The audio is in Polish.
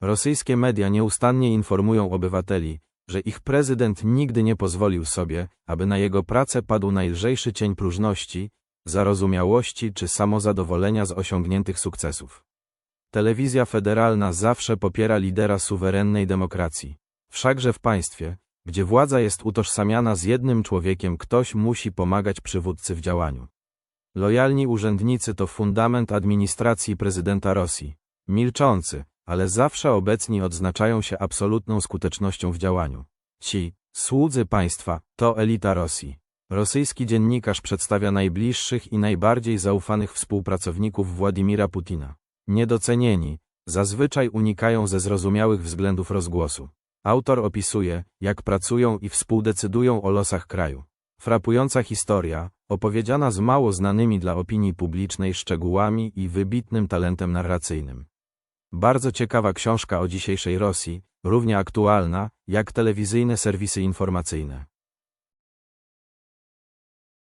Rosyjskie media nieustannie informują obywateli, że ich prezydent nigdy nie pozwolił sobie, aby na jego pracę padł najlżejszy cień próżności, zarozumiałości czy samozadowolenia z osiągniętych sukcesów. Telewizja federalna zawsze popiera lidera suwerennej demokracji. Wszakże w państwie, gdzie władza jest utożsamiana z jednym człowiekiem, ktoś musi pomagać przywódcy w działaniu. Lojalni urzędnicy to fundament administracji prezydenta Rosji. Milczący, ale zawsze obecni odznaczają się absolutną skutecznością w działaniu. Ci, słudzy państwa, to elita Rosji. Rosyjski dziennikarz przedstawia najbliższych i najbardziej zaufanych współpracowników Władimira Putina. Niedocenieni, zazwyczaj unikają ze zrozumiałych względów rozgłosu. Autor opisuje, jak pracują i współdecydują o losach kraju. Frapująca historia, opowiedziana z mało znanymi dla opinii publicznej szczegółami i wybitnym talentem narracyjnym. Bardzo ciekawa książka o dzisiejszej Rosji, równie aktualna, jak telewizyjne serwisy informacyjne.